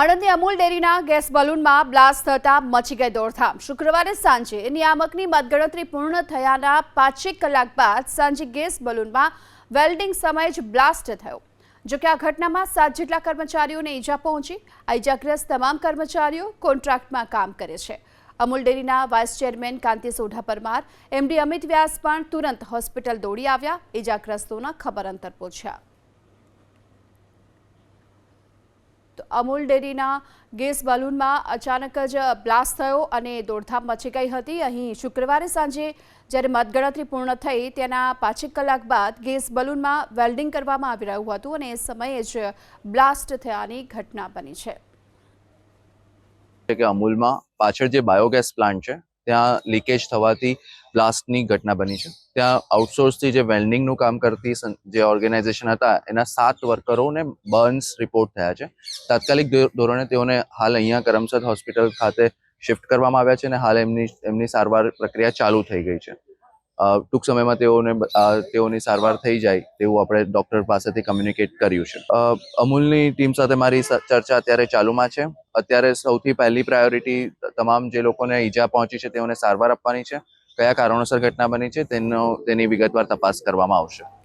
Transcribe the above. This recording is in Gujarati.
આણંદની અમૂલ ડેરીના ગેસ બલૂનમાં બ્લાસ્ટ થતા મચી ગઈ દોડધામ. શુક્રવારે સાંજે નિયામકની મતગણતરી પૂર્ણ થયાના પાંચેક કલાક બાદ સાંજે ગેસ બલૂનમાં વેલ્ડિંગ સમયે જ બ્લાસ્ટ થયો. જોકે આ ઘટનામાં સાત જેટલા કર્મચારીઓને ઈજા પહોંચી. આ ઈજાગ્રસ્ત તમામ કર્મચારીઓ કોન્ટ્રાક્ટમાં કામ કરે છે. અમૂલ ડેરીના vice chairman Kanti Sodha Parmar, MD Amit Vyas પણ તુરંત હોસ્પિટલ દોડી આવ્યા. ઈજાગ્રસ્તોના ખબર અંતર પૂછ્યા. અમૂલ ડેરીના ગેસ બલૂનમાં અચાનક જ બ્લાસ્ટ થયો અને દોડધામ મચી ગઈ હતી. અહીં શુક્રવારે સાંજે જ્યારે મતગણતરી પૂર્ણ થઈ તેના પાંચેક કલાક બાદ ગેસ બલૂનમાં વેલ્ડિંગ કરવામાં આવી રહ્યું હતું અને એ સમયે જ બ્લાસ્ટ થયાની ઘટના બની છે. કે અમૂલમાં પાછળ જે બાયોગેસ પ્લાન્ટ છે ત્યાં લીકેજ થવાથી બ્લાસ્ટની ઘટના બની છે. ત્યાં આઉટસોર્સથી જે વેલ્ડિંગનું કામ કરતી જે ઓર્ગેનાઇઝેશન હતા, એના સાત વર્કરોને બર્ન્સ રિપોર્ટ થયા છે. તાત્કાલિક ધોરણે તેઓને હાલ અહીંયા કરમસદ હોસ્પિટલ ખાતે શિફ્ટ કરવામાં આવ્યા છે અને હાલ એમની એમની સારવાર પ્રક્રિયા ચાલુ થઈ ગઈ છે. ટૂંક સમયમાં તેઓને તેઓની સારવાર થઈ જાય તેવું આપણે ડૉક્ટર પાસેથી કમ્યુનિકેટ કર્યું છે. અમૂલની ટીમ સાથે મારી ચર્ચા અત્યારે ચાલુમાં છે. અત્યારે સૌથી પહેલી પ્રાયોરિટી તમામ જે લોકોને ઈજા પહોંચી છે તેઓને સારવાર આપવાની છે. કયા કારણોસર ઘટના બની છે તેનો, તેની વિગતવાર તપાસ કરવામાં આવશે.